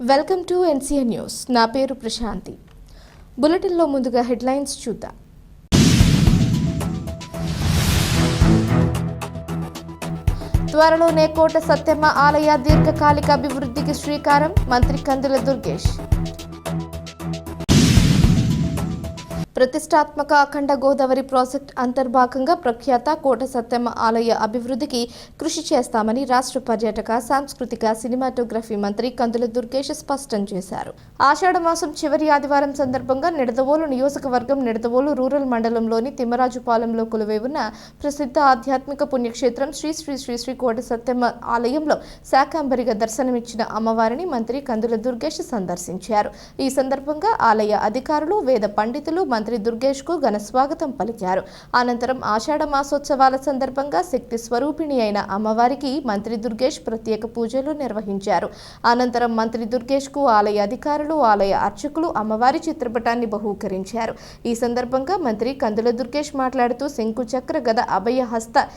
Welcome to NCN news. నా పేరు ప్రశాంతి. బులెటిన్లో ముందుగా హెడ్లైన్స్ చూద్దాం. త్వరలోనే కోట సత్యమ్మ ఆలయ దీర్ఘకాలిక అభివృద్ధికి శ్రీకారం. మంత్రి కందుల దుర్గేష్. ప్రతిష్టాత్మక అఖండ గోదావరి ప్రాజెక్ట్ అంతర్భాగంగా ప్రఖ్యాత కోట సత్యమ్మ ఆలయ అభివృద్ధికి కృషి చేస్తామని రాష్ట్ర పర్యాటక సాంస్కృతిక సినిమాటోగ్రఫీ మంత్రి కందుల దుర్గేష్ స్పష్టం చేశారు. ఆషాఢమాసం చివరి ఆదివారం సందర్భంగా నిడదవోలు నియోజకవర్గం నిడదవోలు రూరల్ మండలంలోని తిమ్మరాజుపాలెంలో కొలువై ఉన్న ప్రసిద్ధ ఆధ్యాత్మిక పుణ్యక్షేత్రం శ్రీ శ్రీ శ్రీ శ్రీ కోట సత్యమ్మ ఆలయంలో శాకాంబరిగా దర్శనమిచ్చిన అమ్మవారిని మంత్రి కందుల దుర్గేష్ సందర్శించారు. ఈ సందర్భంగా ఆలయ అధికారులు వేద పండితులు మంత్రి దుర్గేష్కు ఘన స్వాగతం పలికారు. అనంతరం ఆషాఢ మాసోత్సవాల సందర్భంగా శక్తి స్వరూపిణి అయిన అమ్మవారికి మంత్రి దుర్గేష్ ప్రత్యేక పూజలు నిర్వహించారు. అనంతరం మంత్రి దుర్గేష్కు ఆలయ అధికారులు ఆలయ అర్చకులు అమ్మవారి చిత్రపటాన్ని బహూకరించారు. ఈ సందర్భంగా మంత్రి కందుల దుర్గేష్ మాట్లాడుతూ శంకు చక్ర గద అభయ హస్త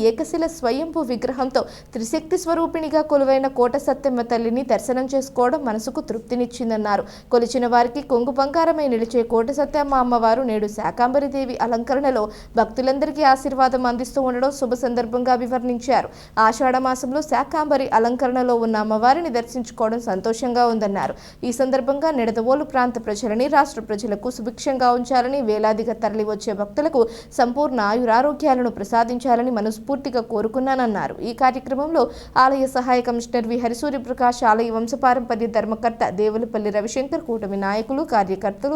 ఏకశిల స్వయంభు విగ్రహంతో త్రిశక్తి స్వరూపిణిగా కొలువైన కోట సత్యమ్మ తల్లిని దర్శనం చేసుకోవడం మనసుకు తృప్తినిచ్చిందన్నారు. కొలిచిన వారికి కొంగు బంగారమై నిలిచే కోట సత్యమ్మ అమ్మవారు నేడు శాకాంబరి దేవి అలంకరణలో భక్తులందరికీ ఆశీర్వాదం అందిస్తూ ఉండడం శుభ సందర్భంగా వివరించారు. ఆషాఢ మాసంలో శాకాంబరి అలంకరణలో ఉన్న అమ్మవారిని దర్శించుకోవడం సంతోషంగా ఉందన్నారు. ఈ సందర్భంగా నిడదవోలు ప్రాంత ప్రజలని రాష్ట్ర ప్రజలకు సుభిక్షంగా ఉంచాలని వేలాదిగా తరలి వచ్చే భక్తులకు సంపూర్ణ ఆయురారోగ్యాలను ప్రసాదించాలని మనస్ఫూర్తిగా కోరుకున్నానన్నారు. ఈ కార్యక్రమంలో ఆలయ సహాయ కమిషనర్ వి. హరిసూర్య ప్రకాష్ ఆలయ వంశపారంపర్య ధర్మకర్త దేవులపల్లి రవిశంకర్ కూటమి నాయకులు కార్యకర్తలు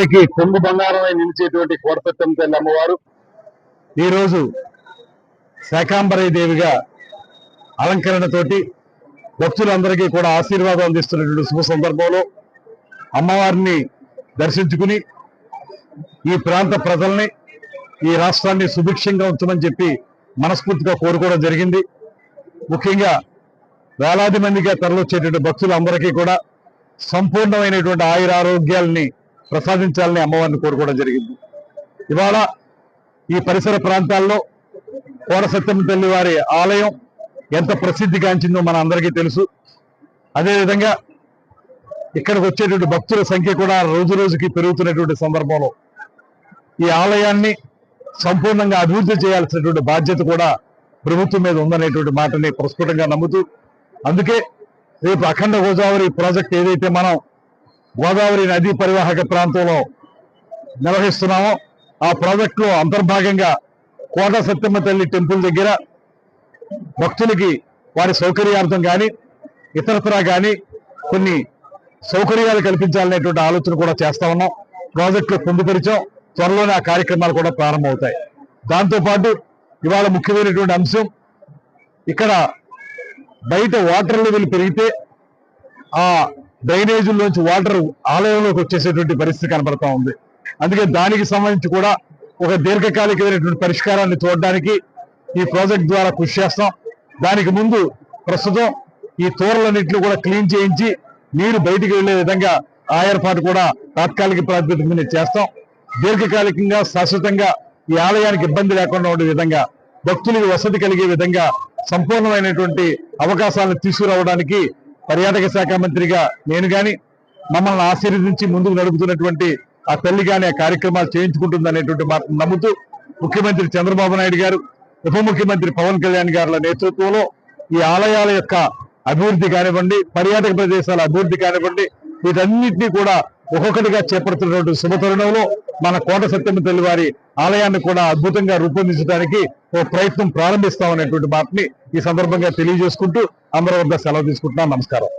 వారికి కొంగు బంగారమై నిలిచేటువంటి కోటసత్యం తల్లి అమ్మవారు. ఈరోజు శాకాంబరీ దేవిగా అలంకరణతోటి భక్తులందరికీ కూడా ఆశీర్వాదం అందిస్తున్నటువంటి శుభ సందర్భంలో అమ్మవారిని దర్శించుకుని ఈ ప్రాంత ప్రజల్ని ఈ రాష్ట్రాన్ని సుభిక్షంగా ఉంచమని చెప్పి మనస్ఫూర్తిగా కోరుకోవడం జరిగింది. ముఖ్యంగా వేలాది మందిగా తరలొచ్చేటువంటి భక్తులందరికీ కూడా సంపూర్ణమైనటువంటి ఆయురారోగ్యాలని ప్రసాదించాలని అమ్మవారిని కోరుకోవడం జరిగింది. ఇవాళ ఈ పరిసర ప్రాంతాల్లో కోట తల్లి వారి ఆలయం ఎంత ప్రసిద్ధిగాంచిందో మన అందరికీ తెలుసు. అదేవిధంగా ఇక్కడికి వచ్చేటువంటి భక్తుల సంఖ్య కూడా రోజు రోజుకి పెరుగుతున్నటువంటి సందర్భంలో ఈ ఆలయాన్ని సంపూర్ణంగా అభివృద్ధి చేయాల్సినటువంటి బాధ్యత కూడా ప్రభుత్వం మీద ఉందనేటువంటి మాటని ప్రస్ఫుటంగా నమ్ముతూ అందుకే రేపు అఖండ గోదావరి ప్రాజెక్ట్ ఏదైతే మనం గోదావరి నదీ పరివాహక ప్రాంతంలో నిర్వహిస్తున్నాము. ఆ ప్రాజెక్టులో అంతర్భాగంగా కోట సత్యమ్మ తల్లి టెంపుల్ దగ్గర భక్తులకి వారి సౌకర్యార్థం కానీ ఇతరత్రా కానీ కొన్ని సౌకర్యాలు కల్పించాలనేటువంటి ఆలోచన కూడా చేస్తా ఉన్నాం. ప్రాజెక్టులు పొందుపరిచాం. త్వరలోనే ఆ కార్యక్రమాలు కూడా ప్రారంభమవుతాయి. దాంతోపాటు ఇవాళ ముఖ్యమైనటువంటి అంశం ఇక్కడ బయట వాటర్ లెవెల్ పెరిగితే ఆ డ్రైనేజీల్లోంచి వాటర్ ఆలయంలోకి వచ్చేసేటువంటి పరిస్థితి కనబడతా ఉంది. అందుకే దానికి సంబంధించి కూడా ఒక దీర్ఘకాలికమైనటువంటి పరిష్కారాన్ని చూడడానికి ఈ ప్రాజెక్ట్ ద్వారా కృషి చేస్తాం. దానికి ముందు ప్రస్తుతం ఈ తోరలన్నింటినీ కూడా క్లీన్ చేయించి నీరు బయటికి వెళ్ళే విధంగా ఆ ఏర్పాటు కూడా తాత్కాలిక ప్రాతిపదిక మీద చేస్తాం. దీర్ఘకాలికంగా శాశ్వతంగా ఈ ఆలయానికి ఇబ్బంది లేకుండా ఉండే విధంగా భక్తులకు వసతి కలిగే విధంగా సంపూర్ణమైనటువంటి అవకాశాలను తీసుకురావడానికి పర్యాటక శాఖ మంత్రిగా నేను కానీ మమ్మల్ని ఆశీర్వదించి ముందుకు నడుపుతున్నటువంటి ఆ తల్లి గాని ఆ కార్యక్రమాలు చేయించుకుంటుందనేటువంటి మాటను నమ్ముతూ ముఖ్యమంత్రి చంద్రబాబు నాయుడు గారు ఉప ముఖ్యమంత్రి పవన్ కళ్యాణ్ గారుల నేతృత్వంలో ఈ ఆలయాల యొక్క అభివృద్ధి కానివ్వండి పర్యాటక ప్రదేశాల అభివృద్ధి కానివ్వండి వీటన్నిటినీ కూడా ఒక్కొక్కటిగా చేపడుతున్నటువంటి శుభతరుణంలో మన కోట సత్యమ్మ తల్లి వారి ఆలయాన్ని కూడా అద్భుతంగా రూపొందించడానికి ఓ ప్రయత్నం ప్రారంభిస్తామనేటువంటి మాటని ఈ సందర్భంగా తెలియజేసుకుంటూ అందరి వద్ద సెలవు తీసుకుంటున్నాం. నమస్కారం.